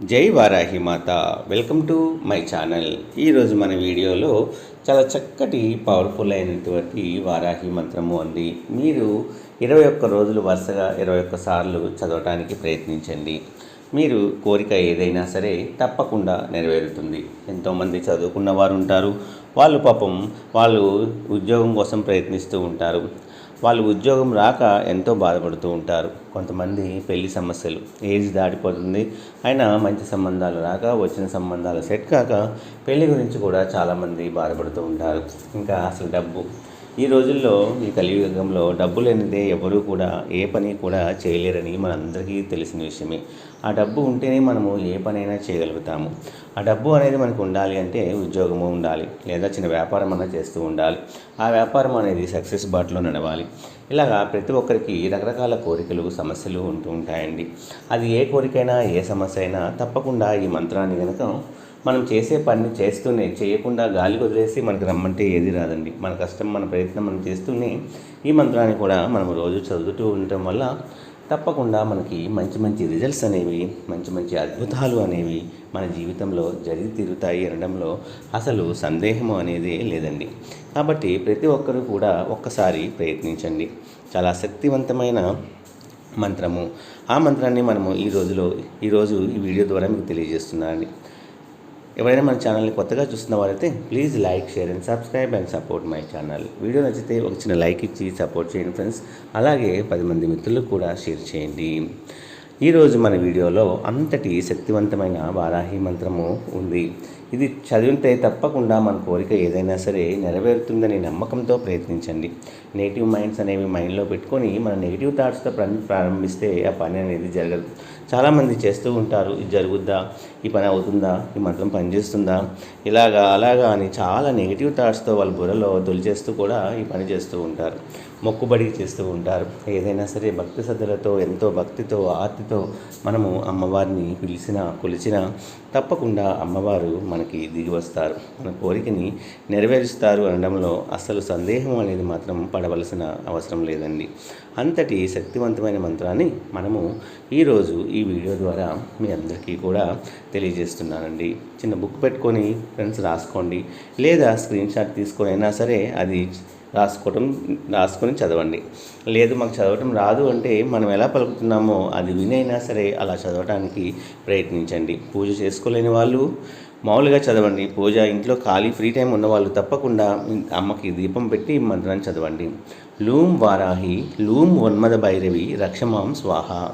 జై వారాహి మాత. Welcome to my channel. ఈరోజు మన వీడియోలో చాలా చక్కటి పవర్ఫుల్ అయినటువంటి వారాహి మంత్రము ఉంది మీరు ఇరవై ఒక్క రోజులు వరుసగా ఇరవై ఒక్క సార్లు చదవటానికి ప్రయత్నించండి. మీరు కోరిక ఏదైనా సరే తప్పకుండా నెరవేరుతుంది. ఎంతోమంది చదువుకున్న వారు ఉంటారు వాళ్ళు పాపం వాళ్ళు ఉద్యోగం కోసం ప్రయత్నిస్తూ ఉంటారు. వాళ్ళు ఉద్యోగం రాక ఎంతో బాధపడుతూ ఉంటారు. కొంతమంది పెళ్ళి సమస్యలు ఏజ్ దాటిపోతుంది. అయినా మంచి సంబంధాలు రాక వచ్చిన సంబంధాలు సెట్ కాక పెళ్ళి గురించి కూడా చాలామంది బాధపడుతూ ఉంటారు. ఇంకా అసలు డబ్బు ఈ రోజుల్లో ఈ కలియుగంలో డబ్బు లేనిదే ఎవరూ కూడా ఏ పని కూడా చేయలేరని మనందరికీ తెలిసిన విషయమే. ఆ డబ్బు ఉంటేనే మనము ఏ పనైనా చేయగలుగుతాము. ఆ డబ్బు అనేది మనకు ఉండాలి అంటే ఉద్యోగము ఉండాలి లేదా చిన్న వ్యాపారం అన్నా చేస్తూ ఉండాలి. ఆ వ్యాపారం అనేది సక్సెస్ బాటలో నడవాలి. ఇలాగా ప్రతి ఒక్కరికి రకరకాల కోరికలు సమస్యలు ఉంటూ ఉంటాయండి. అది ఏ కోరికైనా ఏ సమస్య అయినా తప్పకుండా ఈ మంత్రాన్ని కనుక మనం చేసే పని చేస్తూనే చేయకుండా గాలి వదిలేసి మనకు రమ్మంటే ఏది రాదండి. మన కష్టం మన ప్రయత్నం మనం చేస్తూనే ఈ మంత్రాన్ని కూడా మనం రోజు చదువుతూ ఉండటం వల్ల తప్పకుండా మనకి మంచి మంచి రిజల్ట్స్ అనేవి మంచి మంచి అద్భుతాలు అనేవి మన జీవితంలో జరిగి తీరుతాయి అనడంలో అసలు సందేహం అనేది లేదండి. కాబట్టి ప్రతి ఒక్కరూ కూడా ఒక్కసారి ప్రయత్నించండి. చాలా శక్తివంతమైన మంత్రము. ఆ మంత్రాన్ని మనము ఈ రోజులో ఈరోజు ఈ వీడియో ద్వారా మీకు తెలియజేస్తున్నానండి. ఎవరైనా మన ఛానల్ని కొత్తగా చూస్తున్న వారైతే please like share and subscribe and support my channel video నచ్చితే ఒక చిన్న లైక్ ఇచ్చి సపోర్ట్ చేయండి ఫ్రెండ్స్ అలాగే పది మంది మిత్రులకు కూడా షేర్ చేయండి. ఈరోజు మన వీడియోలో అంతటి శక్తివంతమైన వారాహి మంత్రము ఉంది. ఇది చదివితే తప్పకుండా మన కోరిక ఏదైనా సరే నెరవేరుతుందని నమ్మకంతో ప్రయత్నించండి. నెగిటివ్ మైండ్స్ అనేవి మైండ్లో పెట్టుకొని మన నెగిటివ్ థాట్స్తో ప్రారంభిస్తే ఆ పని అనేది జరగదు. చాలామంది చేస్తూ ఉంటారు ఇది జరుగుద్దా? ఈ పని అవుతుందా? ఈ మంత్రం పనిచేస్తుందా? ఇలాగా అలాగా అని చాలా నెగిటివ్ థాట్స్తో వాళ్ళ బుర్రలో తొలిచేస్తూ కూడా ఈ పని చేస్తూ ఉంటారు. మొక్కుబడి చేస్తూ ఉంటారు. ఏదైనా సరే భక్తి శ్రద్ధలతో ఎంతో భక్తితో ఆర్తితో మనము అమ్మవారిని పిలిచిన కొలిచిన తప్పకుండా అమ్మవారు మనకి దిగి వస్తారు. మన కోరికని నెరవేరుస్తారు అనడంలో అసలు సందేహం అనేది మాత్రం పడవలసిన అవసరం లేదండి. అంతటి శక్తివంతమైన మంత్రాన్ని మనము ఈరోజు ఈ వీడియో ద్వారా మీ అందరికీ కూడా తెలియజేస్తున్నానండి. చిన్న బుక్ పెట్టుకొని ఫ్రెండ్స్ రాసుకోండి. లేదా స్క్రీన్ షాట్ తీసుకొని అయినా సరే అది రాసుకోవటం రాసుకొని చదవండి. లేదు మాకు చదవటం రాదు అంటే మనం ఎలా పలుకుతున్నామో అది వినైనా సరే అలా చదవటానికి ప్రయత్నించండి. పూజ చేసుకోలేని వాళ్ళు మామూలుగా చదవండి. పూజ ఇంట్లో ఖాళీ ఫ్రీ టైం ఉన్నవాళ్ళు తప్పకుండా అమ్మకి దీపం పెట్టి మంత్రాన్ని చదవండి. లూమ్ వారాహి లూమ్ ఉన్మద భైరవి రక్షమాం స్వాహ.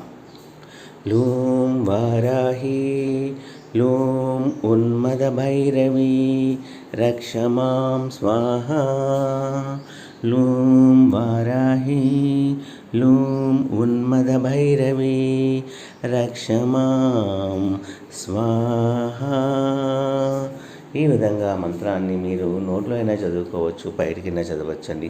లూం వారాహి लों उन्मदभैरवी रक्ष मां स्वाहा। लूं वाराही लूं उन्मदभैरवी रक्ष मां स्वाहा। ఈ విధంగా మంత్రాన్ని మీరు నోట్లో అయినా చదువుకోవచ్చు బయటికైనా చదవచ్చండి.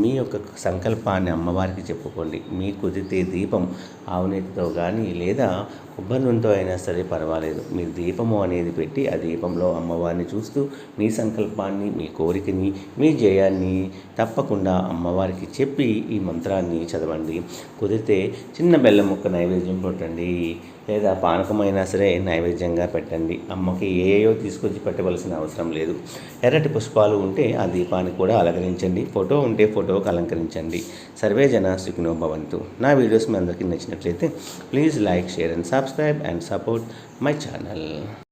మీ యొక్క సంకల్పాన్ని అమ్మవారికి చెప్పుకోండి. మీ కుదిరితే దీపం ఆవునేతితో కానీ లేదా కొబ్బరి నూనెతో అయినా సరే పర్వాలేదు. మీరు దీపము అనేది పెట్టి ఆ దీపంలో అమ్మవారిని చూస్తూ మీ సంకల్పాన్ని మీ కోరికని మీ జయాన్ని తప్పకుండా అమ్మవారికి చెప్పి ఈ మంత్రాన్ని చదవండి. కుదిరితే చిన్న బెల్లం ముక్క నైవేద్యం పెట్టండి లేదా పానకమైనా సరే నైవేద్యంగా పెట్టండి. అమ్మకి ఏయో తీసుకొచ్చి పెట్టవలసిన అవసరం లేదు. ఎర్రటి పుష్పాలు ఉంటే ఆ దీపాన్ని కూడా అలంకరించండి. ఫోటో ఉంటే ఫోటోకి అలంకరించండి. సర్వే జన సుఖినో భవంతు. నా వీడియోస్ మీ అందరికీ నచ్చినట్లయితే please like share and subscribe and support my channel.